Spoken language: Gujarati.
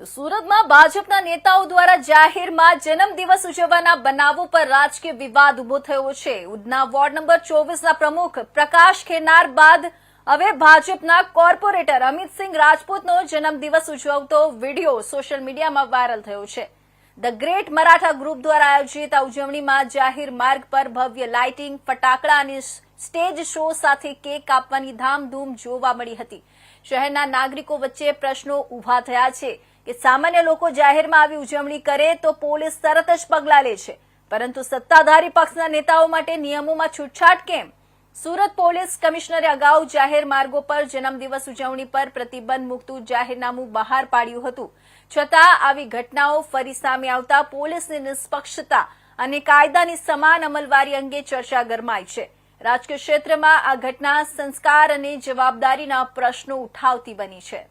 સુરતમાં ભાજપના નેતાઓ દ્વારા જાહેરમાં જન્મદિવસ ઉજવવાના બનાવો પર રાજકીય વિવાદ ઊભો થયો છે. ઉધના વોર્ડ નંબર ચોવીસના પ્રમુખ પ્રકાશ ખેનાર બાદ હવે ભાજપના કોર્પોરેટર અમિતસિંહ રાજપૂતનો જન્મદિવસ ઉજવતો વીડિયો સોશિયલ મીડિયામાં વાયરલ થયો છે. ધ ગ્રેટ મરાઠા ગ્રુપ દ્વારા આયોજિત આ ઉજવણીમાં જાહેર માર્ગ પર ભવ્ય લાઇટિંગ, ફટાકડા અને સ્ટેજ શો સાથે કેક કાપવાની ધામધૂમ જોવા મળી હતી. શહેરના નાગરિકો વચ્ચે પ્રશ્નો ઊભા થયા છે. કે સામાન્ય લોકો જાહેરમાં આવી ઉજવણી કરે તો પોલીસ તરત જ પગલાં લે છે. પરંતુ સત્તાધારી પક્ષના નેતાઓ માટે નિયમોમાં છૂટછાટ કેમ? સુરત પોલીસ કમિશનરે અગાઉ જાહેર માર્ગો પર જન્મદિવસ ઉજવણી પર પ્રતિબંધ મૂકતું જાહેરનામું બહાર પાડ્યું હતું. છતાં આવી ઘટનાઓ ફરી સામે આવતા પોલીસની નિષ્પક્ષતા અને કાયદાની સમાન અમલવારી અંગે ચર્ચા ગરમાઈ છે. રાજકીય ક્ષેત્રમાં આ ઘટના સંસ્કાર અને જવાબદારીના પ્રશ્નો ઉઠાવતી બની છે.